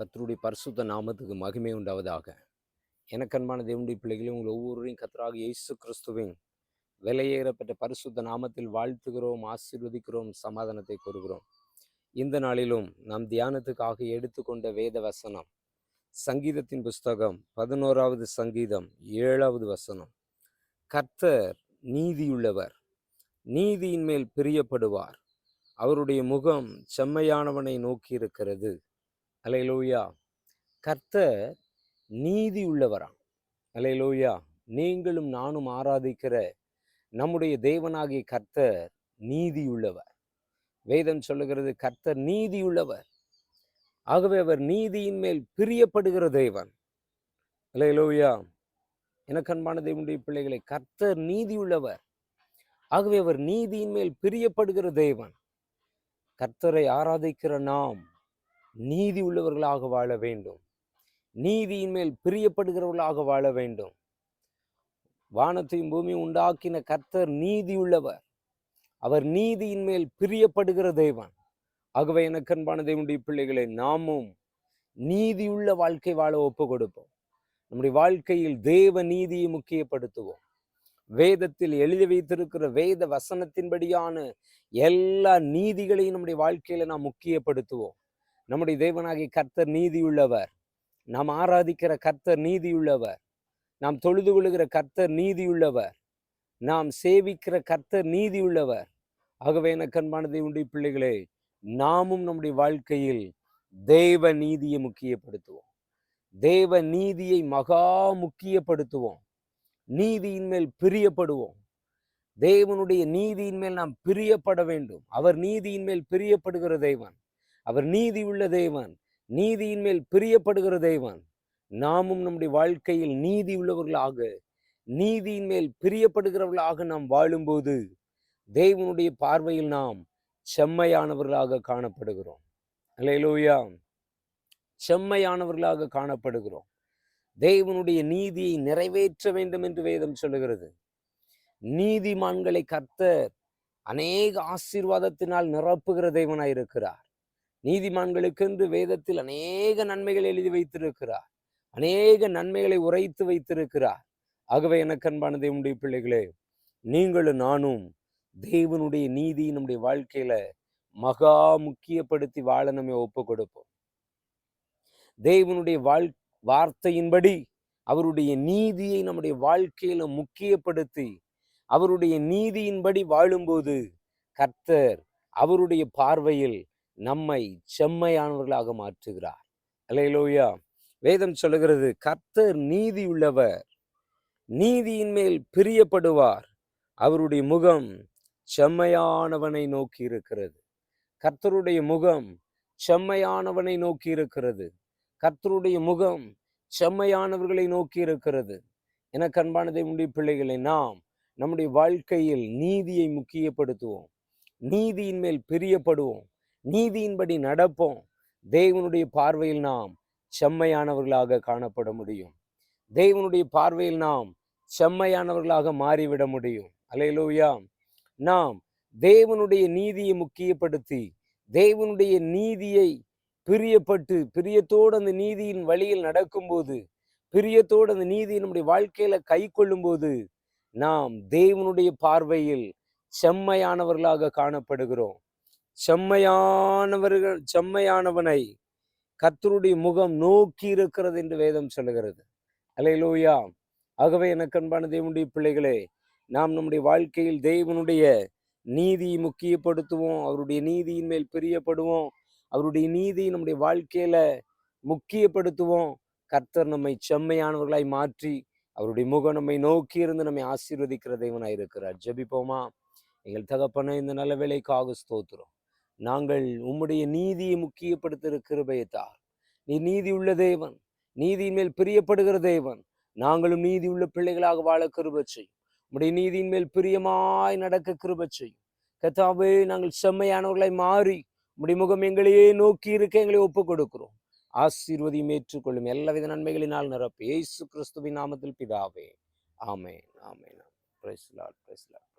கத்தருடைய பரிசுத்த நாமத்துக்கு மகிமை உண்டாவதாக. எனக்கன்பான தேவனுடைய பிள்ளைகளும் உங்கள் ஒவ்வொருவரையும் கத்தராக இயேசு கிறிஸ்துவின் விலையேறப்பட்ட பரிசுத்த நாமத்தில் வாழ்த்துகிறோம் ஆசீர்வதிக்கிறோம் சமாதானத்தை கூறுகிறோம். இந்த நாளிலும் நாம் தியானத்துக்காக எடுத்துக்கொண்ட வேத வசனம் சங்கீதத்தின் புஸ்தகம் பதினோராவது சங்கீதம் ஏழாவது வசனம். கர்த்தர் நீதியுள்ளவர் நீதியின் மேல் பிரியப்படுவார். அவருடைய முகம் செம்மையானவனை நோக்கி இருக்கிறது அலையலோயா. கர்த்தர் நீதி உள்ளவராம். அலையலோயா. நீங்களும் நானும் ஆராதிக்கிற நம்முடைய தேவனாகிய கர்த்தர் நீதி உள்ளவர். வேதம் சொல்லுகிறது கர்த்தர் நீதி உள்ளவர். ஆகவே அவர் நீதியின் மேல் பிரியப்படுகிற தேவன். அலையலோயா. எனக்கு அன்பான தேவனுடைய பிள்ளைகளை கர்த்தர் நீதி உள்ளவர். ஆகவே அவர் நீதியின் மேல் பிரியப்படுகிற தேவன். கர்த்தரை ஆராதிக்கிற நாம் நீதி உள்ளவர்களாக வாழ வேண்டும். நீதியின் மேல் பிரியப்படுகிறவர்களாக வாழ வேண்டும். வானத்தையும் பூமியும் உண்டாக்கின கர்த்தர் நீதி உள்ளவர் அவர் நீதியின் மேல் பிரியப்படுகிற தெய்வன் ஆகவே எனக்கு அன்பான தேவனுடைய பிள்ளைகளை நாமும் நீதியுள்ள வாழ்க்கை வாழ ஒப்பு கொடுப்போம் நம்முடைய வாழ்க்கையில் தேவ நீதியை முக்கியப்படுத்துவோம். வேதத்தில் எழுதி வைத்திருக்கிற வேத வசனத்தின்படியான எல்லா நீதிகளையும் நம்முடைய வாழ்க்கையில நாம் முக்கியப்படுத்துவோம். நம்முடைய தேவனாகிய கர்த்தர் நீதியுள்ளவர். நாம் ஆராதிக்கிற கர்த்தர் நீதியுள்ளவர். நாம் தொழுது கொள்கிற கர்த்தர் நீதியுள்ளவர். நாம் சேவிக்கிற கர்த்தர் நீதியுள்ளவர். ஆகவே என கண்பானதை தேவனுடைய பிள்ளைகளே நாமும் நம்முடைய வாழ்க்கையில் தேவ நீதியை முக்கியப்படுத்துவோம். தேவ நீதியை மகா முக்கியப்படுத்துவோம். நீதியின் மேல் பிரியப்படுவோம். தேவனுடைய நீதியின் மேல் நாம் பிரியப்பட வேண்டும். அவர் நீதியின் மேல் பிரியப்படுகிற தேவன். அவர் நீதி உள்ள தேவன். நீதியின் மேல் பிரியப்படுகிற தேவன். நாமும் நம்முடைய வாழ்க்கையில் நீதி உள்ளவர்களாக நீதியின் மேல் பிரியப்படுகிறவர்களாக நாம் வாழும்போது தேவனுடைய பார்வையில் நாம் செம்மையானவர்களாக காணப்படுகிறோம். அல்லேலூயா செம்மையானவர்களாக காணப்படுகிறோம். தேவனுடைய நீதியை நிறைவேற்ற வேண்டும் என்று வேதம் சொல்லுகிறது. நீதிமான்களை கர்த்தர் அநேக ஆசீர்வாதத்தினால் நிரப்புகிற தேவனாய் நீதிமான்களுக்கென்று வேதத்தில் அநேக நன்மைகள் எழுதி வைத்திருக்கிறார். அநேக நன்மைகளை உரைத்து வைத்திருக்கிறார். ஆகவே எனக்கு அன்பான தேவனுடைய பிள்ளைகளே நீங்களும் நானும் தேவனுடைய நீதி நம்முடைய வாழ்க்கையில மகா முக்கியப்படுத்தி வாழ நம்ம ஒப்பு கொடுப்போம் தேவனுடைய வாழ் வார்த்தையின்படி அவருடைய நீதியை நம்முடைய வாழ்க்கையில முக்கியப்படுத்தி அவருடைய நீதியின்படி வாழும்போது கர்த்தர் அவருடைய பார்வையில் நம்மை செம்மையானவர்களாக மாற்றுகிறார். அல்லையிலோயா வேதம் சொல்லுகிறது கர்த்தர் நீதி உள்ளவர் நீதியின் மேல் பிரியப்படுவார். அவருடைய முகம் செம்மையானவனை நோக்கி இருக்கிறது. கர்த்தருடைய முகம் செம்மையானவனை நோக்கி இருக்கிறது. கர்த்தருடைய முகம் செம்மையானவர்களை நோக்கி இருக்கிறது. என கண்பானதை முடிய பிள்ளைகளை நாம் நம்முடைய வாழ்க்கையில் நீதியை முக்கியப்படுத்துவோம். நீதியின் மேல் பிரியப்படுவோம். நீதியின்படி நடப்போம். தேவனுடைய பார்வையில் நாம் செம்மையானவர்களாக காணப்பட முடியும். தேவனுடைய பார்வையில் நாம் செம்மையானவர்களாக மாறிவிட முடியும். அலையலோயா நாம் தேவனுடைய நீதியை முக்கியப்படுத்தி தேவனுடைய நீதியை பிரியப்பட்டு பிரியத்தோடு அந்த நீதியின் வழியில் நடக்கும்போது பிரியத்தோடு அந்த நீதியை நம்முடைய வாழ்க்கையில கை கொள்ளும்போது நாம் தேவனுடைய பார்வையில் செம்மையானவர்களாக காணப்படுகிறோம். செம்மையானவர்கள் செம்மையானவனை கர்த்தருடைய முகம் நோக்கி இருக்கிறது என்று வேதம் சொல்லுகிறது. அலையிலோயா ஆகவே எனக்கு அன்பான தேவனுடைய பிள்ளைகளே நாம் நம்முடைய வாழ்க்கையில் தேவனுடைய நீதியை முக்கியப்படுத்துவோம் அவருடைய நீதியின் மேல் பிரியப்படுவோம் அவருடைய நீதி நம்முடைய வாழ்க்கையில முக்கியப்படுத்துவோம். கர்த்தர் நம்மை செம்மையானவர்களாய் மாற்றி அவருடைய முகம் நம்மை நோக்கி இருந்து நம்மை ஆசீர்வதிக்கிற தெய்வனாய் இருக்கிறார் ஜெபிப்போமா? எங்கள் தகப்பன இந்த நல்ல வேலைக்காக ஸ்தோத்திரம். நாங்கள் உம்முடைய நீதியை முக்கியப்படுத்துகிற கிருபையத்தார் நீ நீதி உள்ள தேவன் நீதியின் மேல் பிரியப்படுகிற தேவன் நாங்களும் நீதி உள்ள பிள்ளைகளாக வாழ கிருபை செய்யும். உம்முடைய நீதியின் மேல் பிரியமாய் நடக்க கிருபை செய்யும். கத்தாவே நாங்கள் செம்மையானவர்களை மாறி உம்முடைய முகம் எங்களையே நோக்கி இருக்க எங்களை ஒப்புக் கொடுக்கிறோம் ஆசீர்வதியும் ஏற்றுக்கொள்ளும் எல்லாவித நன்மைகளினால் நிரப்பி. ஏசு கிறிஸ்துவின் நாமத்தில் பிதாவே. ஆமென் ஆமென். Praise lord praise lord